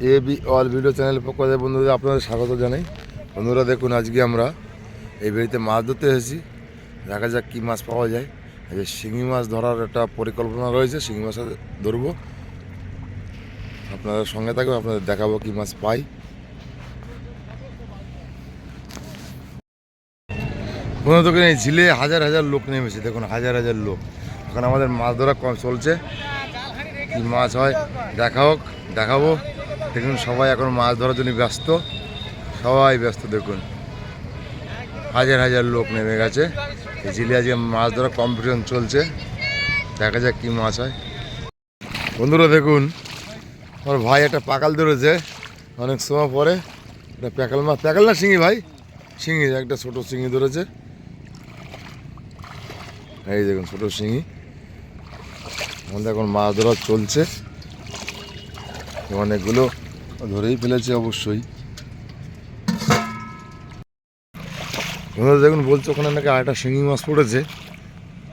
A B all video channel পক্ষ থেকে বন্ধুদের আপনাদের স্বাগত জানাই। বন্ধুরা দেখুন, আজকে আমরা এই বাড়িতে মাছ ধরতে এসেছি। দেখা যাক কী মাছ পাওয়া যায়। যে শিঙি মাছ ধরার একটা পরিকল্পনা রয়েছে, শিঙি মাছ ধরবো। আপনাদের সঙ্গে থাকবে, আপনাদের দেখাবো কী মাছ পাই। দেখুন, এই ঝিলে হাজার হাজার লোক নেমেছে। দেখুন, হাজার হাজার লোক। এখন আমাদের মাছ ধরা কম চলছে। কী মাছ হয়, দেখা হোক, দেখাবো। দেখুন, সবাই এখন মাছ ধরার জন্য ব্যস্ত। সবাই ব্যস্ত, দেখুন। হাজার হাজার লোক নেমে গেছে। ঝিলে আজকে মাছ ধরা কম্পিটিশন চলছে। দেখা যাক কি মাছ হয়। বন্ধুরা, দেখুন, আমার ভাই একটা পাকাল ধরেছে। অনেক সময় পরে। একটা প্যাকাল মাছ। প্যাকাল না শিঙি ভাই? শিঙি, একটা ছোটো শিঙি ধরেছে। এই দেখুন, ছোটো শিঙি। আমাদের এখন মাছ ধরা চলছে। অনেকগুলো ধরেই ফেলেছে অবশ্যই। দেখুন বলছে ওখানে নাকি আরেকটা শিঙি মাছ পড়েছে।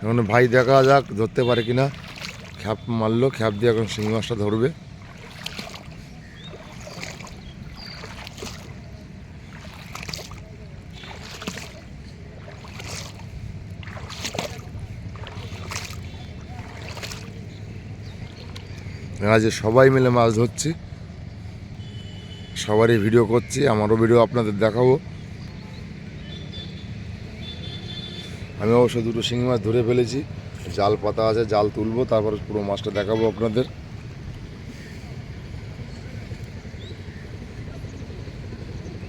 এখন ভাই দেখা যাক ধরতে পারে কিনা। খ্যাপ মারলো, খ্যাপ দিয়ে এখন শিঙি মাছটা ধরবে। আজ সবাই মিলে মাছ ধরছি। সবারই ভিডিও করছি, আমারও ভিডিও আপনাদের দেখাবো। আমি অবশ্য দুটো শিঙি মাছ ধরে ফেলেছি, জাল পাতা আছে, জাল তুলবো, তারপর পুরো মাছটা দেখাবো আপনাদের।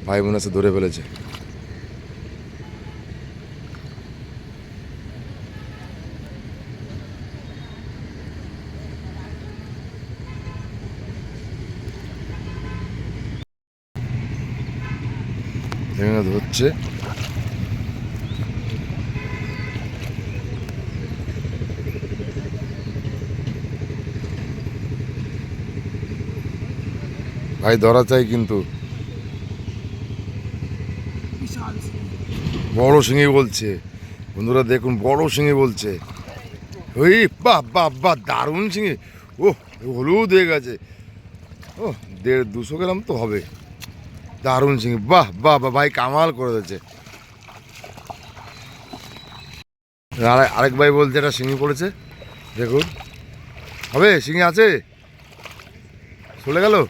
ভাই বোন আছে ধরে ফেলেছে। এখানে ধরছে ভাই ধরা চাই কিন্তু। বড় শিঙি বলছে। বন্ধুরা দেখুন বড় শিঙি বলছে। ওই বাহ বাহ বাহ দারুণ শিঙি ও হলুদ হয়ে গেছে। ও দেড় দুশো গ্রাম তো হবে। দারুণ শিঙি বাহ বাহ বাহ, ভাই কামাল করে দিয়েছে। আরে- আরেক ভাই বলছে, এটা শিঙি পড়েছে। দেখুন। হবে শিঙি আছে? চলে গেল?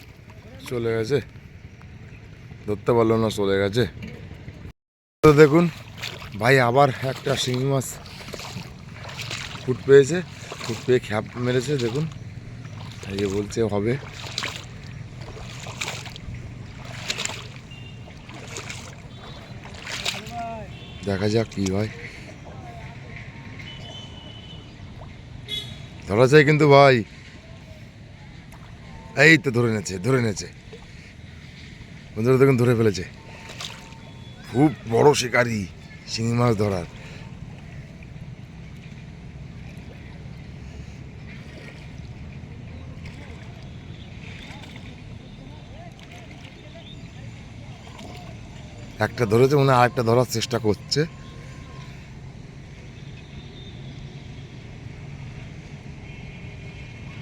চলে গেছে। ধরতে পারল না, চলে গেছে। তো দেখুন, ভাই আবার একটা শিঙি মাছ ফুট পেয়েছে। ফুট পেয়ে খ্যাপ মেরেছে, দেখুন। যে বলছে, হবে। দেখা যাক কি হয়। ধরা চাই কিন্তু ভাই। এই তো ধরে নেছে ধরে নেছে বন্ধুরা দেখুন, ধরে ফেলেছে। খুব বড় শিকারি, শিঙি মাছ ধরার। একটা ধরেছে, মনে আরেকটা ধরার চেষ্টা করছে।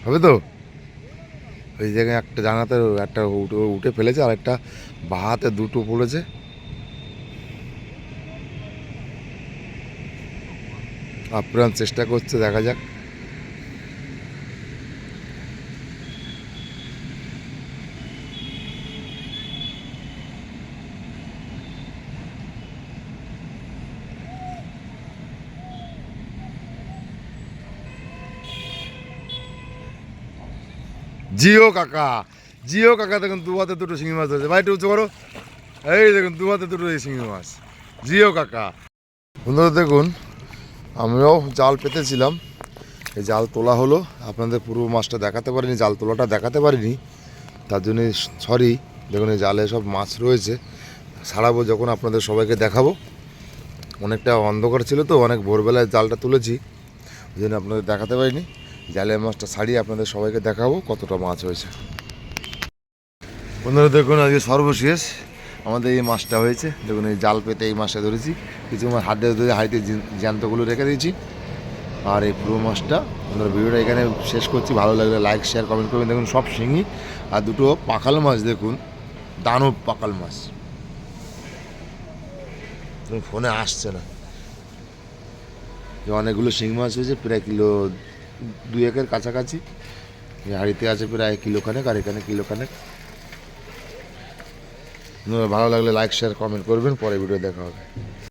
হবে তো? ওই জায়গায় একটা জানাতে একটা উঠে উঠে ফেলেছে, আর একটা বাহাতে দুটো পড়েছে। আপ্রাণ চেষ্টা করছে, দেখা যাক। জিও কাকা জিও কাকা দেখুন দু হাতে দুটো শিঙি মাছ ধরেছে। ভাই, একটু উঁচু করো। এই দেখুন, দু হাতে দুটো শিঙি মাছ। জিও কাকা। বন্ধুরা, দেখুন, আমিও জাল পেতেছিলাম। এই জাল তোলা হলো। আপনাদের পুরো মাছটা দেখাতে পারিনি, জাল তোলাটা দেখাতে পারিনি। তার জন্য সরি, দেখুন, এই জালে সব মাছ রয়েছে। ছাড়াবো যখন আপনাদের সবাইকে দেখাবো। অনেকটা অন্ধকার ছিল তো, অনেক ভোরবেলায় জালটা তুলেছি। ওই জন্য আপনাদের দেখাতে পারিনি। জালের মাছটা ছাড়িয়ে আপনাদের সবাইকে দেখাবো কতটা মাছ হয়েছে। বন্ধুরা, দেখুন আজকে সর্বশেষ আমাদের এই মাছটা হয়েছে। দেখুন, এই জাল পেতে এই মাছটা ধরেছি। কিছু মাছ হাত দিয়ে ধরে হাইতে জ্যান্তগুলো রেখে দিয়েছি। আর এই পুরো মাছটা আমরা ভিডিওটা এখানে শেষ করছি। ভালো লাগলে লাইক শেয়ার কমেন্ট করবেন। দেখুন, সব শিঙি আর দুটো পাকাল মাছ, দেখুন। দানব পাকাল মাছ। ফোনে আসছে না। অনেকগুলো শিং মাছ হয়েছে, প্রায় কিলো দুই একের কাছাকাছি হাড়িতে আছে প্রায় কিলো খানেক আর এখানে কিলো খানেক ভালো লাগলে লাইক শেয়ার কমেন্ট করবেন। পরে ভিডিও দেখা হবে।